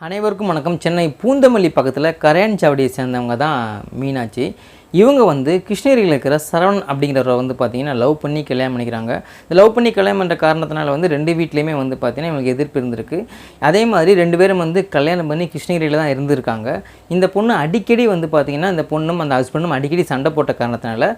அனைவருக்கும் வணக்கம். சென்னை பூந்தமல்லி பக்கத்தில் கரையான் சாவடியை சேர்ந்தவங்க தான் மீனாட்சி. இவங்க வந்து கிருஷ்ணகிரியில் இருக்கிற சரவணன் அப்படிங்கிறவரை வந்து பார்த்தீங்கன்னா லவ் பண்ணி கல்யாணம் பண்ணிக்கிறாங்க. இந்த லவ் பண்ணி கல்யாணம் பண்ணுற காரணத்தினால வந்து ரெண்டு வீட்லேயுமே வந்து பார்த்தீங்கன்னா இவங்களுக்கு எதிர்ப்பு இருந்திருக்கு. அதே மாதிரி ரெண்டு பேரும் வந்து கல்யாணம் பண்ணி கிருஷ்ணகிரியில் தான் இருந்திருக்காங்க. இந்த பொண்ணு அடிக்கடி வந்து பார்த்திங்கன்னா இந்த பொண்ணும் அந்த ஹஸ்பண்டும் அடிக்கடி சண்டை போட்ட காரணத்தினால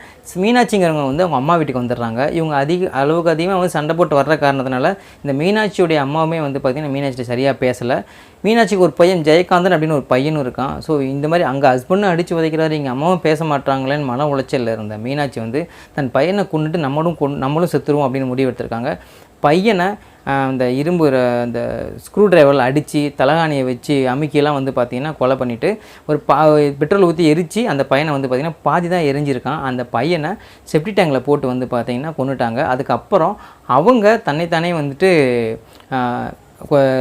மீனாட்சிங்கிறவங்க வந்து அவங்க அம்மா வீட்டுக்கு வந்துடுறாங்க. இவங்க அதிக அளவுக்கு அதிகமாக வந்து சண்டை போட்டு வர்ற காரணத்தினால இந்த மீனாட்சியுடைய அம்மாவுமே வந்து பார்த்திங்கன்னா மீனாட்சி சரியாக பேசலை. மீனாட்சிக்கு ஒரு பையன் ஜெயகாந்தன் அப்படின்னு ஒரு பையனும் இருக்கான். ஸோ இந்த மாதிரி அங்கே ஹஸ்பண்டும் அடித்து உதைக்கிறாரு எங்கள் அம்மாவும் பேச மாட்டாங்களேன்னு மன உளைச்சலில் இருந்த மீனாட்சி வந்து தன் பையனை கொண்டுட்டு நம்மளும் கொண்டு நம்மளும் செத்துருவோம் அப்படின்னு முடிவு எடுத்திருக்காங்க. பையனை அந்த இரும்பு ர- அந்த ஸ்க்ரூ டிரைவரில் அடித்து தலகாணியை வச்சு அமுக்கியெல்லாம் வந்து பார்த்திங்கன்னா கொலை பண்ணிவிட்டு ஒரு பா பெட்ரோல் ஊற்றி எரித்து அந்த பையனை வந்து பார்த்திங்கன்னா பாதி தான் எரிஞ்சிருக்கான். அந்த பையனை செப்டி டேங்கில் போட்டு வந்து பார்த்திங்கன்னா கொண்டுட்டாங்க அதுக்கப்புறம் அவங்க தன்னைத்தானே வந்துட்டு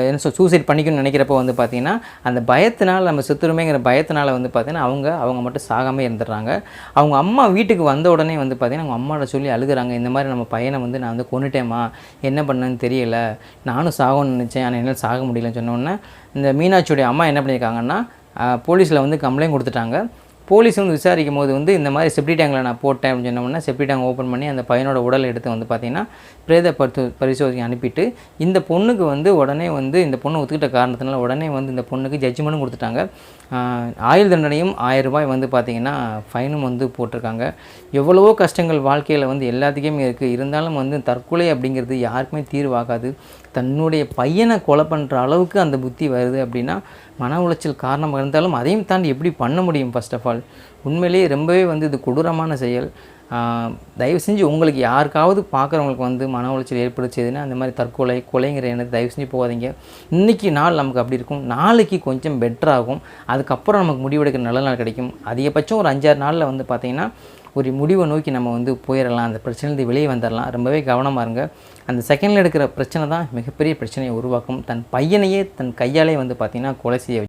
என்ன சொல் சூசைட் பண்ணிக்கணும்னு நினைக்கிறப்போ வந்து பார்த்திங்கன்னா அந்த பயத்தினால் நம்ம செத்துருமேங்கிற பயத்தினால வந்து பார்த்திங்கன்னா அவங்க அவங்க மட்டும் சாகாமல் இருந்துடுறாங்க. அவங்க அம்மா வீட்டுக்கு வந்த உடனே வந்து பார்த்திங்கன்னா அவங்க அம்மாவோட சொல்லி அழுகுறாங்க. இந்த மாதிரி நம்ம பையனை வந்து நான் வந்து கொண்டுட்டேம்மா என்ன பண்ணேன்னு தெரியல. நானும் சாகணும்னு நினச்சேன். ஆனால் என்னால் சாக முடியலன்னு சொன்னோன்னே இந்த மீனாட்சியுடைய அம்மா என்ன பண்ணியிருக்காங்கன்னா போலீஸில் வந்து கம்ப்ளைண்ட் கொடுத்துட்டாங்க. போலீஸ் வந்து விசாரிக்கும் போது வந்து இந்த மாதிரி செப்டி டேங்கில் நான் போட்டேன் அப்படின்னு சொன்னோம்னா செப்டி டேங்க் ஓப்பன் பண்ணி அந்த பையனோட உடலை எடுத்து வந்து பார்த்திங்கன்னா பிரேத பரிசோ பரிசோதனை அனுப்பிட்டு இந்த பொண்ணுக்கு வந்து உடனே வந்து இந்த பொண்ணு ஒத்துக்கிட்ட காரணத்தினால உடனே வந்து இந்த பொண்ணுக்கு ஜட்ஜ்மெண்ட்டும் கொடுத்துட்டாங்க. ஆயுள் தண்டனையும் ஆயிரம் ரூபாய் வந்து பார்த்திங்கன்னா ஃபைனும் வந்து போட்டிருக்காங்க. எவ்வளவோ கஷ்டங்கள் வாழ்க்கையில் வந்து எல்லாத்துக்குமே இருக்குது இருந்தாலும் வந்து தற்கொலை அப்படிங்கிறது யாருக்குமே தீர்வாகாது. தன்னுடைய பையனை கொலை பண்ணுற அளவுக்கு அந்த புத்தி வருது அப்படின்னா மன உளைச்சல் காரணமாக இருந்தாலும் அதையும் தாண்டி எப்படி பண்ண முடியும் ஃபஸ்ட் ஆஃப் ஆல் உண்மையிலேயே ரொம்பவே வந்து இது கொடூரமான செயல். தயவு செஞ்சு உங்களுக்கு யாருக்காவது பார்க்குறவங்களுக்கு வந்து மன உளைச்சல் ஏற்படுச்சுதுன்னா அந்த மாதிரி தற்கொலை கொலைங்கிற எண்ணத்தை தயவு செஞ்சு போகாதீங்க. இன்றைக்கி நாள் நமக்கு அப்படி இருக்கும். நாளைக்கு கொஞ்சம் பெட்டராகும் அதுக்கப்புறம் நமக்கு முடிவெடுக்கிற நல்ல நாள் கிடைக்கும். அதிகபட்சம் ஒரு அஞ்சாறு நாளில் வந்து பார்த்திங்கன்னா ஒரு முடிவை நோக்கி நம்ம வந்து போயிடலாம். அந்த பிரச்சனையிலேருந்து வெளியே வந்துடலாம். ரொம்பவே கவனமாக இருங்க. அந்த செகண்டில் எடுக்கிற பிரச்சனை தான் மிகப்பெரிய பிரச்சனையை உருவாக்கும். தன் பையனையே தன் கையாலே வந்து பார்த்திங்கன்னா கொலை செய்ய